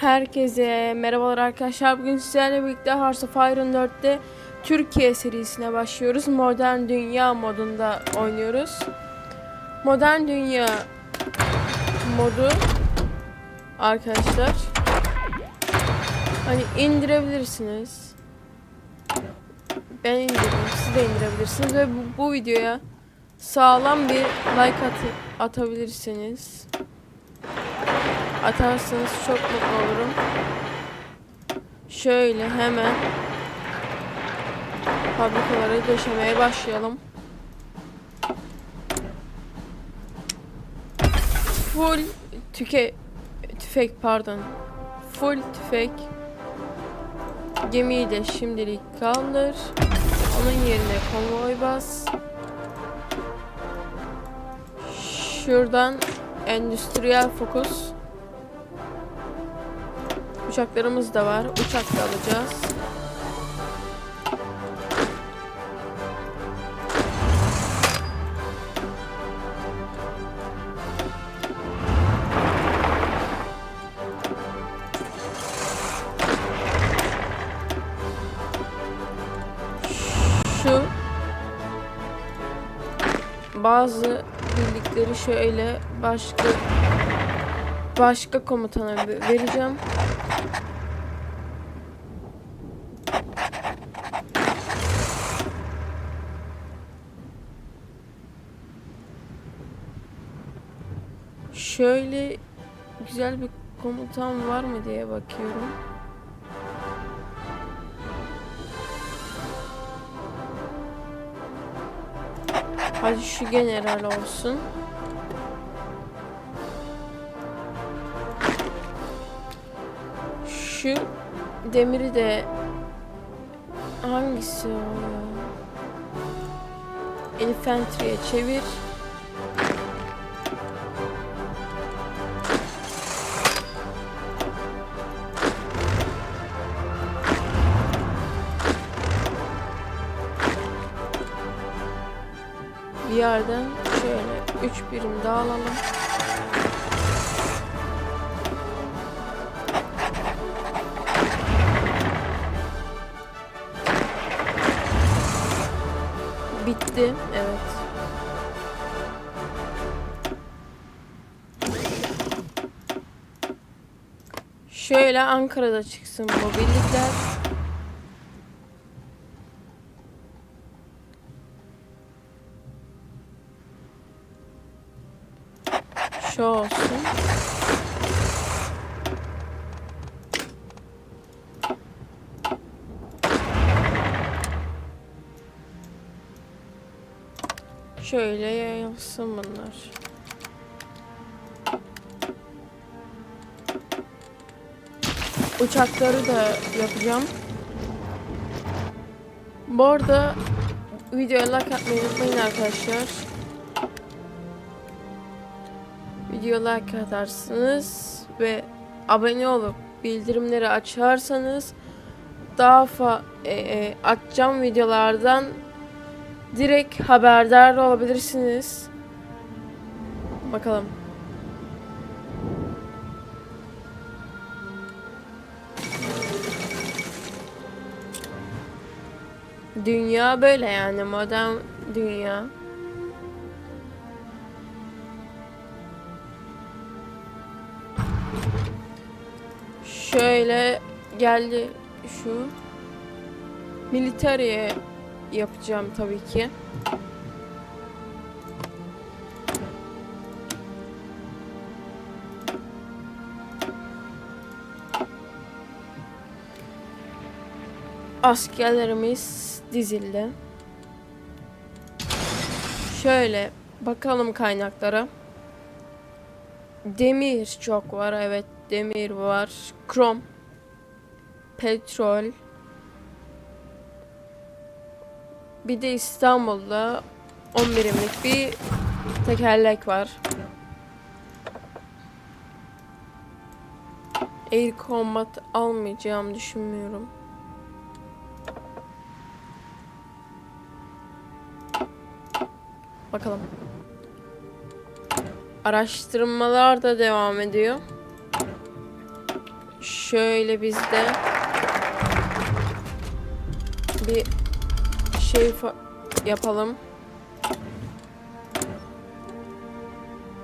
Herkese merhabalar arkadaşlar. Bugün sizlerle birlikte Hearts of Iron 4'te Türkiye serisine başlıyoruz. Modern Dünya modunda oynuyoruz. Modern Dünya modu arkadaşlar hani indirebilirsiniz. Ben indirdim. Siz de indirebilirsiniz ve bu, bu videoya sağlam bir like at atabilirsiniz. Atarsanız çok mutlu olurum. Şöyle hemen fabrikaları döşemeye başlayalım. Full tüke tüfek pardon. Full tüfek. Gemiyi de şimdilik kaldır. Onun yerine konvoy bas. Şuradan endüstriyel fokus. Uçaklarımız da var. Uçak da alacağız. Şu bazı birlikleri şöyle başka başka komutana ve- vereceğim. Şöyle güzel bir komutan var mı diye bakıyorum. Hadi şu general olsun. Şu demiri de hangisi o ya? Infantry'e çevir. Yerden şöyle üç birim daha alalım. Bitti. Evet. Şöyle Ankara'da çıksın bu Şöyle yayılsın bunlar. Uçakları da yapacağım. Bu arada videoya like atmayı unutmayın arkadaşlar. Video like atarsınız ve abone olup bildirimleri açarsanız daha fa e, e, atacağım videolardan direkt haberdar olabilirsiniz. Bakalım. Dünya böyle yani modern dünya. Şöyle geldi şu militariye yapacağım tabii ki. Askerlerimiz dizildi. Şöyle bakalım kaynaklara. Demir çok var evet demir var. Krom. Petrol. Bir de İstanbul'da 10 birimlik bir tekerlek var. Air Combat almayacağım düşünmüyorum. Bakalım. Araştırmalar da devam ediyor. Şöyle bizde bir şey yapalım.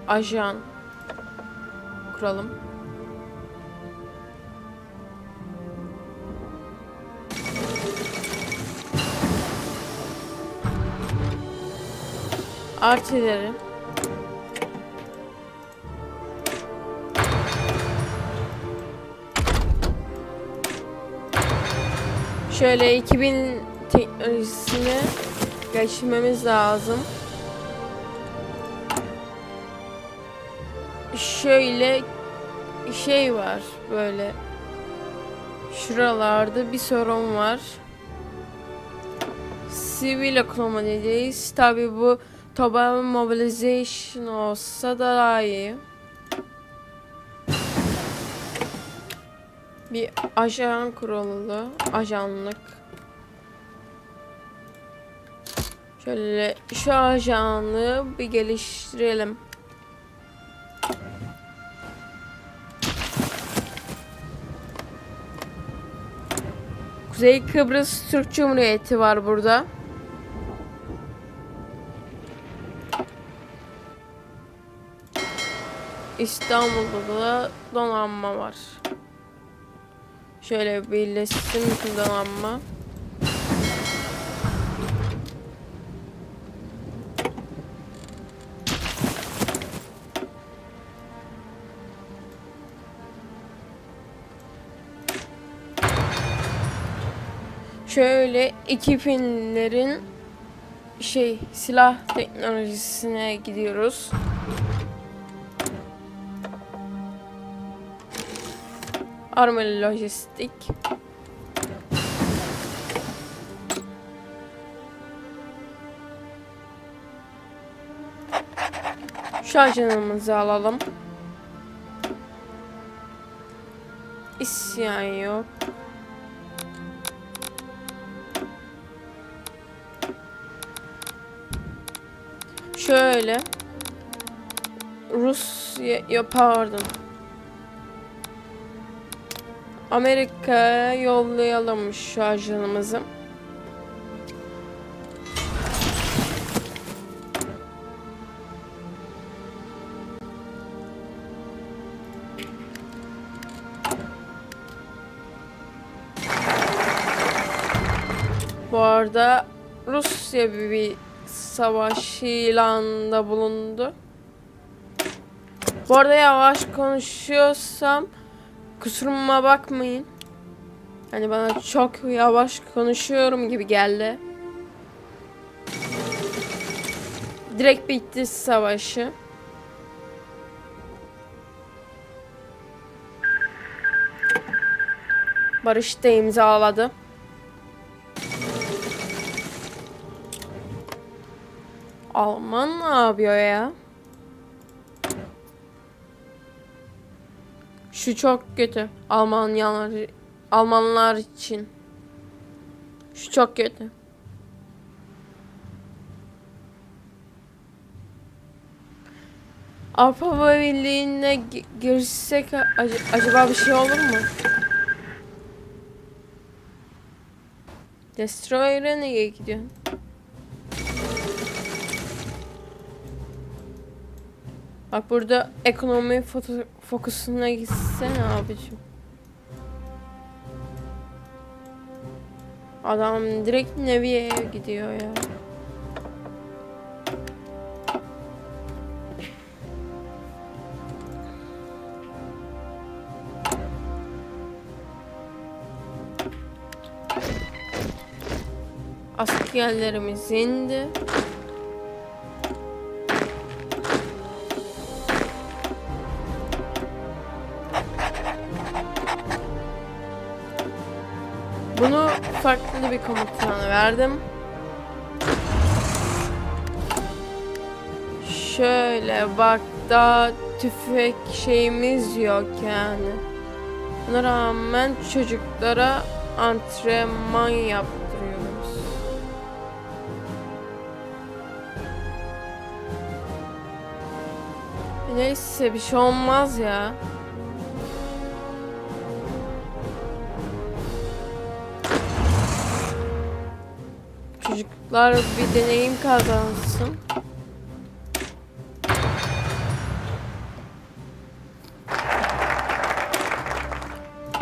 Ajan kuralım. Artileri. Şöyle 2000 teknolojisine geçmemiz lazım. Şöyle şey var böyle şuralarda bir sorun var. Sivil ekonomideyiz. Tabi bu Toban Mobilization olsa da daha iyi. Bir ajan kurulu, ajanlık. Şöyle şu ajanlığı bir geliştirelim. Kuzey Kıbrıs Türk Cumhuriyeti var burada. İstanbul'da da donanma var. Şöyle birleşsin bütün donanma. Şöyle 2000'lerin şey silah teknolojisine gidiyoruz. Armalı lojistik. Şu ajanımızı alalım. İsyan yok. Şöyle. Rusya ya pardon. Amerika'ya yollayalım şu ajanımızı. Bu arada Rusya bir, savaş ilanında bulundu. Bu arada yavaş konuşuyorsam kusuruma bakmayın. Hani bana çok yavaş konuşuyorum gibi geldi. Direkt bitti savaşı. Barış da imzaladı. Alman ne yapıyor ya? Şu çok kötü. Almanyalar Almanlar için. Şu çok kötü. Avrupa Birliği'ne gi- girsek ac- acaba bir şey olur mu? Destroyer'e nereye gidiyorsun? Bak burada ekonomi foto- fokusuna gitsene abicim. Adam direkt Neviye'ye gidiyor ya. Askerlerimiz indi. Farklı bir komutana verdim. Şöyle bak daha tüfek şeyimiz yok yani. Buna rağmen çocuklara antrenman yaptırıyoruz. Neyse bir şey olmaz ya. Çocuklar bir deneyim kazansın.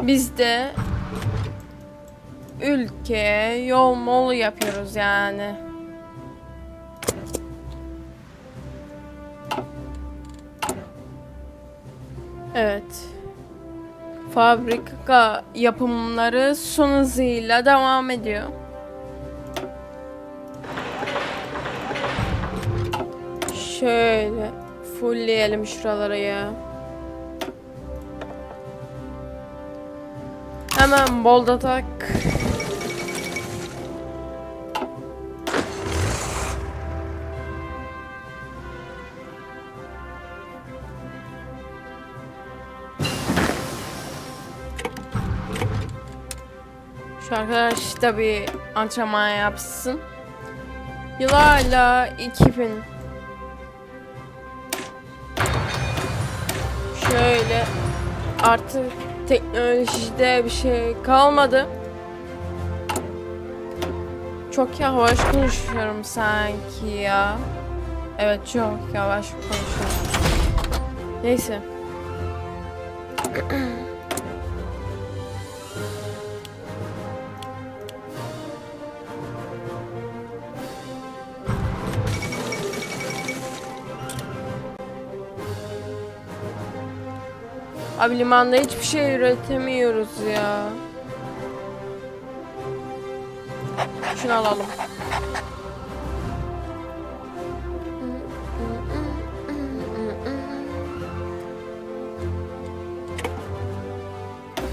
Biz de ülkeye yol mol yapıyoruz yani. Evet. Fabrika yapımları son hızıyla devam ediyor. Şöyle fullleyelim şuraları ya. Hemen bolda tak. Şu arkadaş da bir antrenman yapsın. Yıllarla 2000 Şöyle artık teknolojide bir şey kalmadı. Çok yavaş konuşuyorum sanki ya. Evet çok yavaş konuşuyorum. Neyse. Abi limanda hiçbir şey üretemiyoruz ya. Şunu alalım.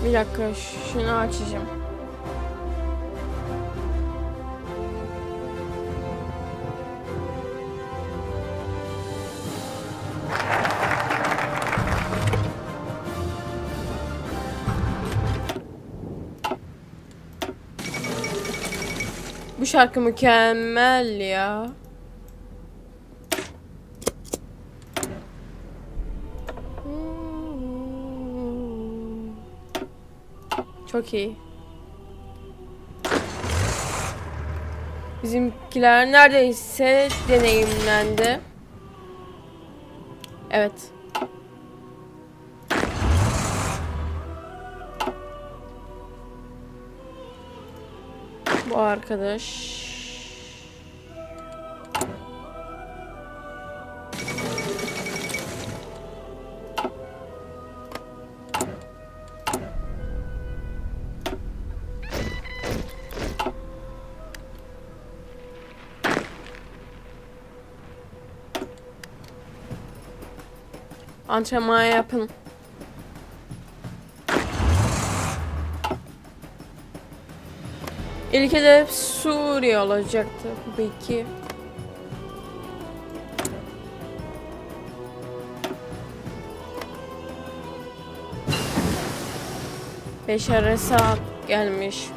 Bir dakika şunu açacağım. Şarkı mükemmel ya. Çok iyi. Bizimkiler neredeyse deneyimlendi. Evet. Bu arkadaş. Antrenman yapın. İlk hedef Suriye olacaktı tabii ki. Beşer Esad gelmiş.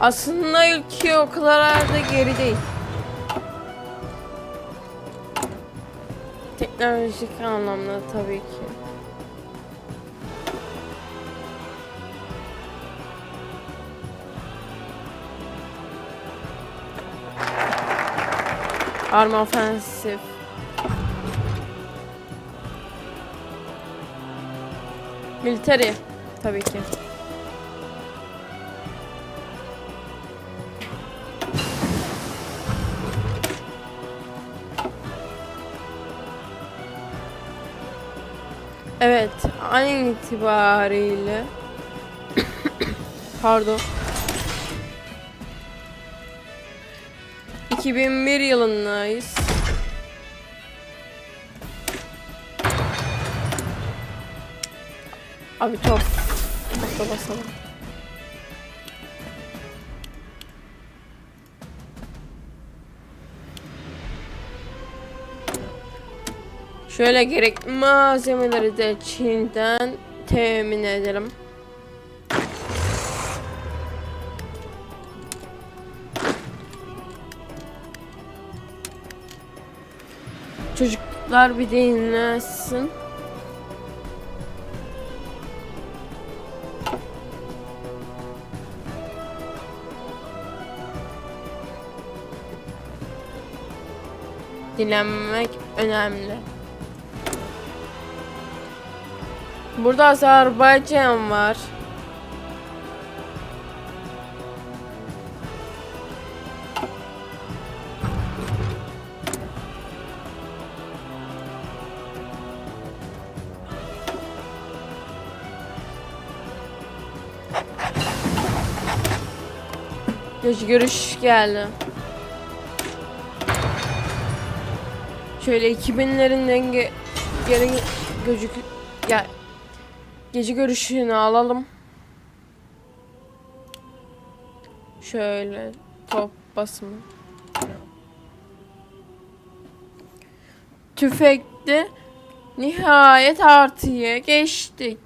Aslında ülke o kadar da geri değil. Teknolojik anlamda tabii ki. Arma ofensif. Military tabii ki. Evet, an itibariyle pardon 2001 yılındayız. Abi top. Topla basalım. Şöyle gerekli malzemeleri de Çin'den temin edelim. Çocuklar bir dinlensin. Dinlenmek önemli. Burada Azerbaycan var. Göz görüş geldi. Şöyle 2000'lerinden ge geri gözük ya gece görüşünü alalım. Şöyle top basımı. Tüfekte nihayet artıya geçtik.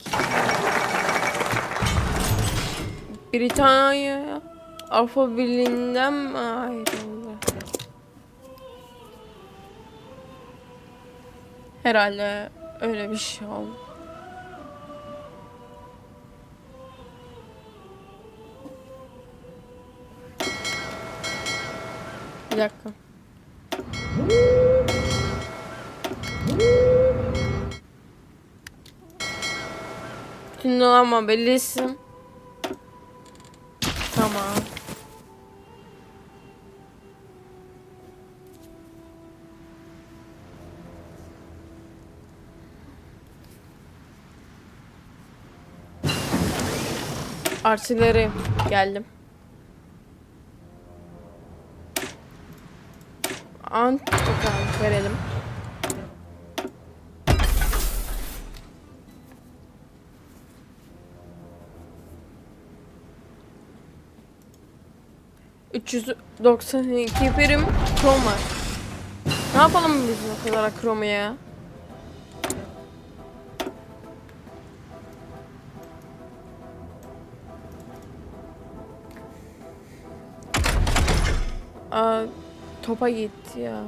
Britanya Avrupa Birliği'nden mi ayrıldı? Herhalde öyle bir şey oldu. Bir dakika. Şimdi ama bellisin. Tamam. Artileri geldim. Antika verelim. ...392 birim krom var. Ne yapalım biz o kadar kromu topa gitti ya.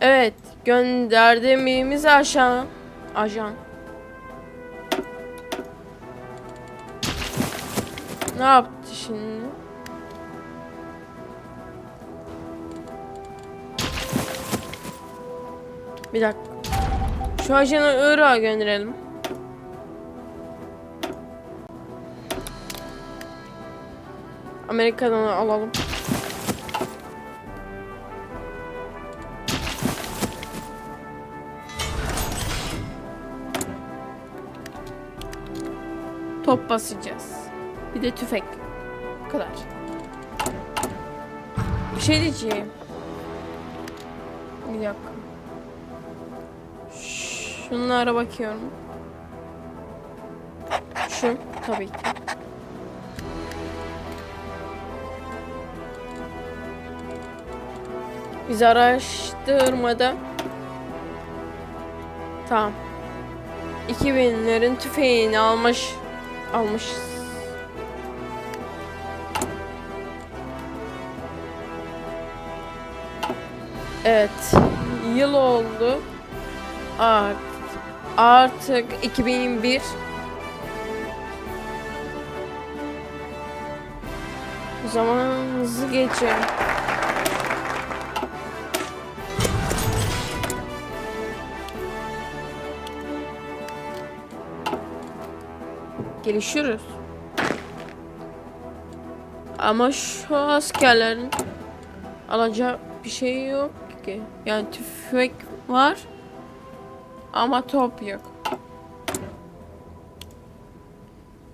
Evet, gönderdiğimiz aşağı ajan. Ne yaptı şimdi? Bir dakika. Şu ajanı Irak'a gönderelim. Amerika'dan alalım. Top basacağız. Bir de tüfek. Bu kadar. Bir şey diyeceğim. Bir dakika. Şunlara bakıyorum. Şu tabii ki. Biz araştırmada Tamam. 2000'lerin tüfeğini almış almış. Evet. Yıl oldu. Art artık 2001 Zaman hızlı geçiyor. Gelişiyoruz. Ama şu askerlerin alacağı bir şey yok ki. Yani tüfek var ama top yok.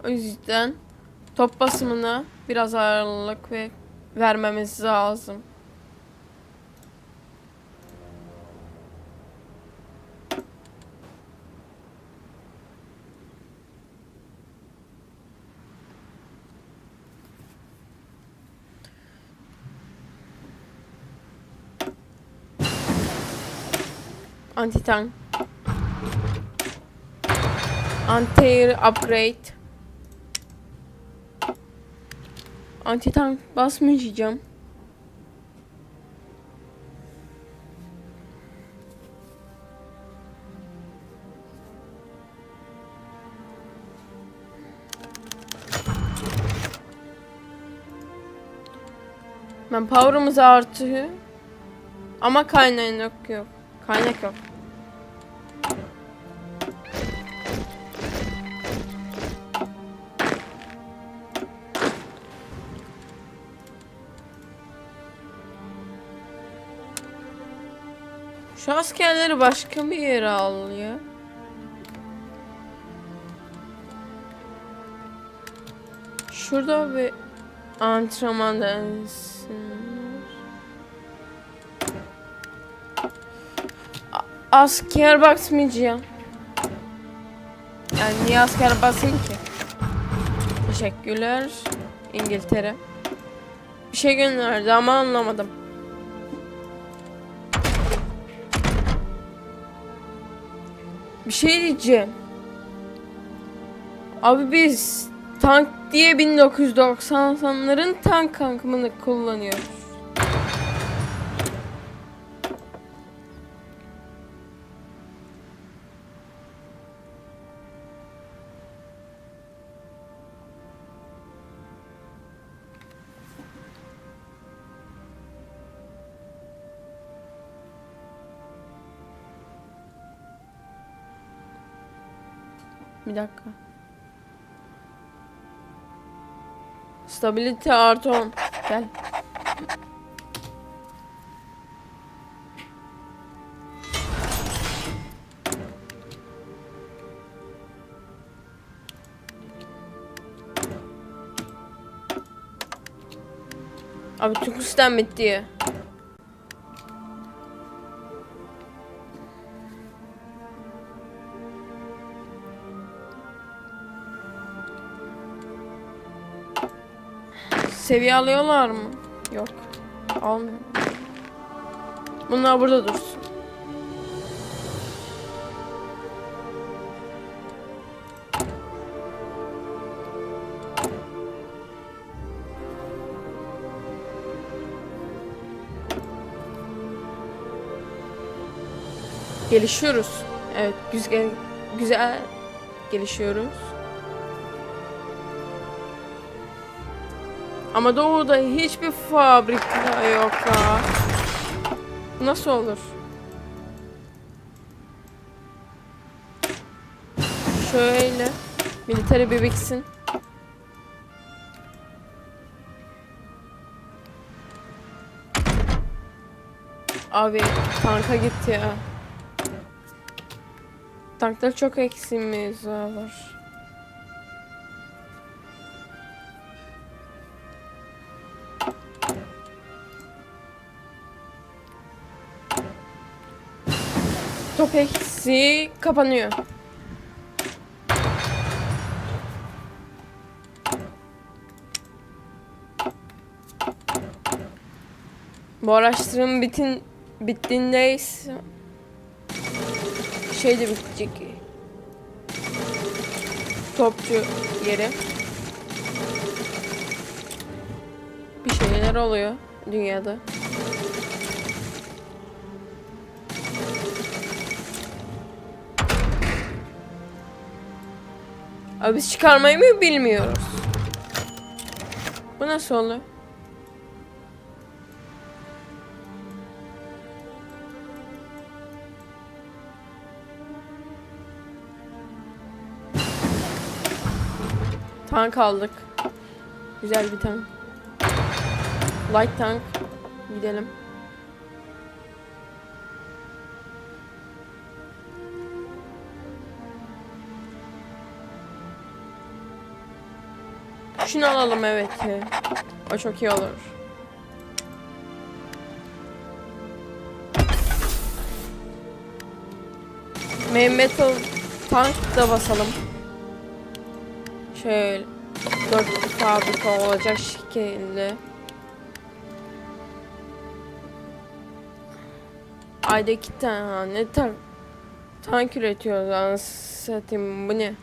O yüzden top basımına biraz ağırlık ve vermemiz lazım. Anti-tank. Anti-air upgrade. Anti-tank basmayacağım. Ben power'ımız artıyor. Ama kaynak yok. Kaynak yok. Şu askerleri başka bir yere alıyor. Şurada bir antrenman denesinler. A- Asker basmayacağım. Yani niye asker basayım ki? Teşekkürler. İngiltere. Bir şey gönderdi ama anlamadım. Şey diyeceğim. Abi biz tank diye 1990'ların tank kankımını kullanıyoruz. Bir dakika. Stability artı 10. Gel. Abi tüm sistem bitti Seviye alıyorlar mı? Yok. Almıyor. Bunlar burada dursun. Gelişiyoruz. Evet, güzel güzel gelişiyoruz. Ama doğuda hiçbir fabrika yok ha. Nasıl olur? Şöyle. Militeri bebeksin. Abi tanka gitti ya. Tankta çok eksiğimiz var. Top eksi kapanıyor. Bu araştırma bitin bittiğinde şey de bitecek. Topçu yeri. Bir şeyler oluyor dünyada. Abi biz çıkarmayı mı bilmiyoruz? Bu nasıl oluyor? Tank aldık. Güzel bir tank. Light tank. Gidelim. Şunu alalım evet. O çok iyi olur. Metal tank da basalım. Şöyle dört fabrika olacak şekilde. Ayda iki tane ne tank üretiyoruz anasını satayım bu ne?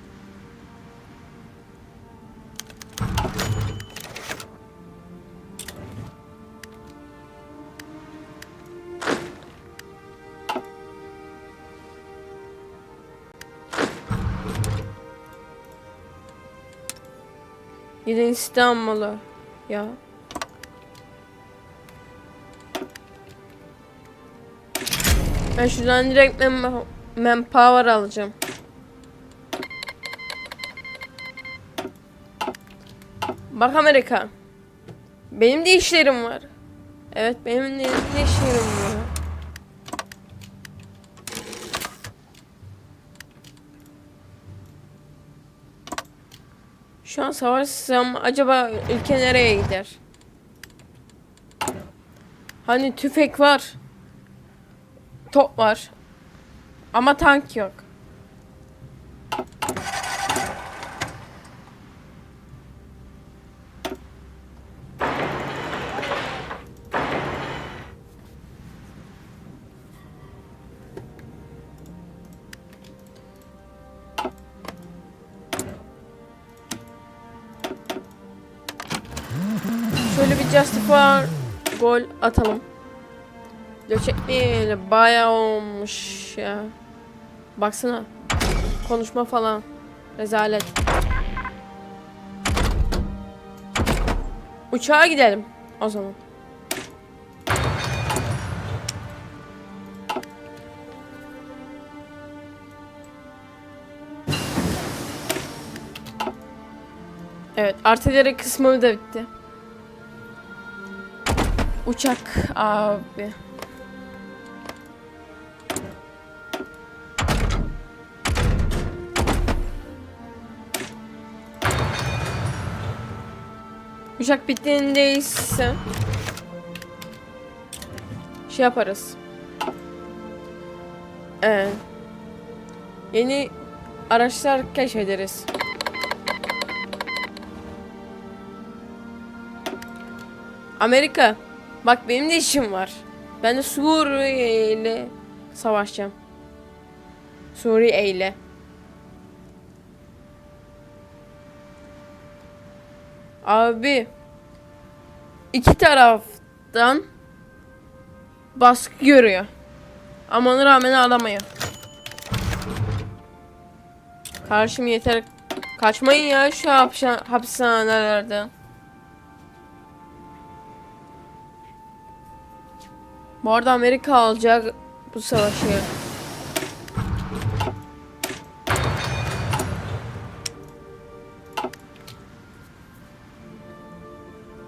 Yine İstanbul'u. Ya. Ben şuradan direkt man, manpower alacağım. Bak Amerika. Benim de işlerim var. Evet benim de işlerim var. Şu an savaşsam acaba ülke nereye gider? Hani tüfek var. Top var. Ama tank yok. Atalım. Göçekmeyeli bayağı olmuş ya. Baksana. Konuşma falan. Rezalet. Uçağa gidelim o zaman. Evet, artileri kısmı da bitti. Uçak abi. Uçak bittiğindeyse şey yaparız. Ee, yeni araçlar keşfederiz. Amerika. Bak benim de işim var. Ben de Suriye ile savaşacağım. Suriye ile. Abi iki taraftan baskı görüyor. Ama ona rağmen alamıyor. Karşım yeter. Kaçmayın ya şu hapishanelerden. Bu arada Amerika alacak bu savaşı.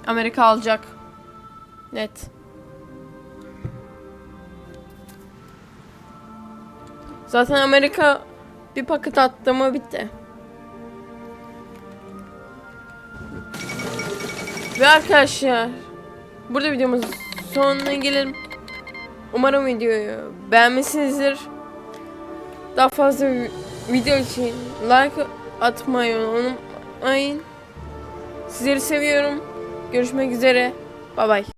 Amerika alacak. Net. Zaten Amerika bir paket attı mı bitti. Ve arkadaşlar burada videomuz sonuna gelelim. Umarım videoyu beğenmişsinizdir. Daha fazla vi- video için like atmayı unutmayın. Sizleri seviyorum. Görüşmek üzere. Bay bay.